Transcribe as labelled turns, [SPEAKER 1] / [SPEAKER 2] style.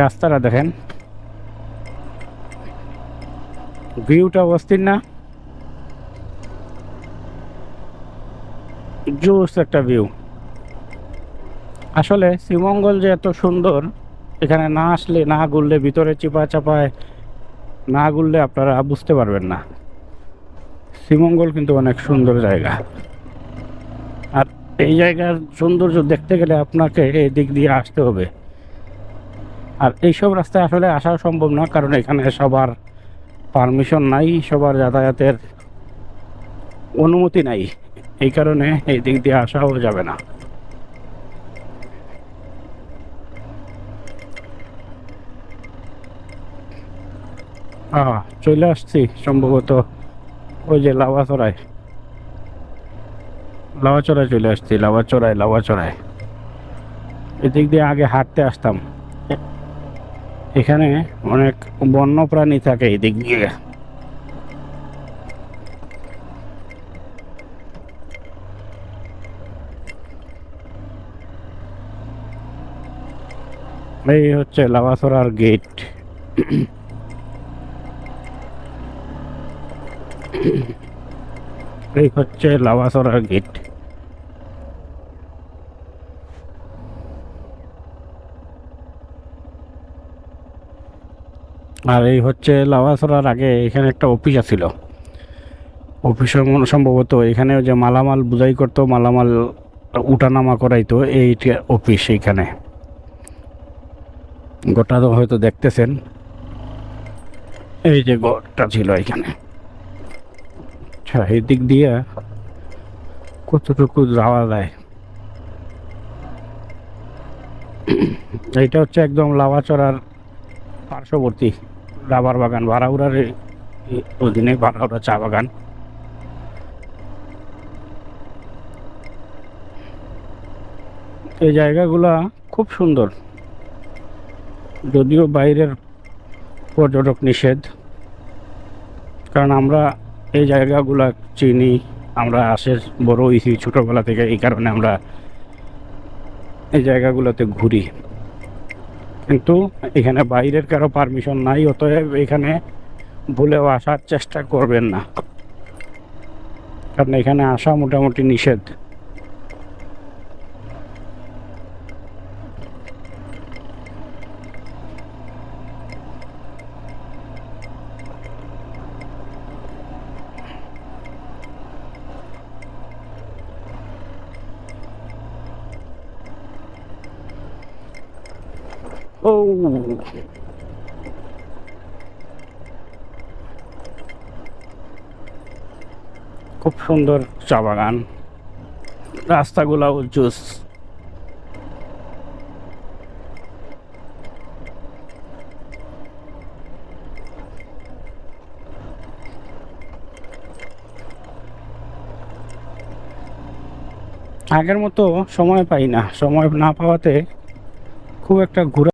[SPEAKER 1] রাস্তাটা দেখেন। ভিউটা অস্থির না? জোস একটা ভিউ। আসলে শ্রীমঙ্গল যে এত সুন্দর, এখানে না আসলে, না ঘুরলে ভিতরে চিপা চাপায়, না ঘুরলে আপনারা বুঝতে পারবেন না। শ্রীমঙ্গল কিন্তু অনেক সুন্দর জায়গা। আর এই জায়গার সৌন্দর্য দেখতে গেলে আপনাকে এই দিক দিয়ে আসতে হবে। আর এইসব রাস্তায় আসলে আসা সম্ভব না, কারণ এখানে সবার পারমিশন নাই, সবার যাতায়াতের অনুমতি নাই। এই কারণে এই দিক দিয়ে আসাও যাবে না। চলে আসছি সম্ভবত ওই যে লাভা চড়ায় লাভা চড়ায় চলে আসছি লাভা চড়ায় লাভা চড়ায় এদিক দিয়ে আগে হাঁটতে আসতাম। এখানে অনেক বন্য প্রাণী থাকে এদিক দিয়ে। এই হচ্ছে লাভাছড়ার গেট। এই হচ্ছে লাভাছড়ার গেট। আর এই হচ্ছে লাভাছড়ার আগে এখানে একটা অফিস আছিল। অফিসের মনে সম্ভবত এখানে যে মালামাল বুঝাই করতো, মালামাল উঠানামা করাইতো এইটা অফিস এইখানে। গোটা তো হয়তো দেখতেছেন। এই যে ঘরটা ছিল এখানে। আচ্ছা দিক দিয়ে কতটুকু যাওয়া যায়? এইটা হচ্ছে একদম লাভাচড়ার পার্শ্ববর্তী। রাবার বাগান, ভাড়াউড়ার অধীনে ভাড়াউড়া চা বাগান। এই জায়গাগুলা খুব সুন্দর। যদিও বাইরের পর্যটক নিষেধ, কারণ আমরা এই জায়গাগুলা চিনি, আমরা আসে বড় হয়েছি ছোটোবেলা থেকে এই কারণে আমরা এই জায়গাগুলোতে ঘুরি। কিন্তু এখানে বাইরের কারও পারমিশন নাই, অতএব এখানে ভুলেও আসার চেষ্টা করবেন না। কারণ এখানে আসা মোটামুটি নিষেধ। ও। খুব সুন্দর চা বাগান। রাস্তাগুলাও জুস। আগের মতো সময় পাই না। সময় না পাওয়াতে খুব একটা ঘোরা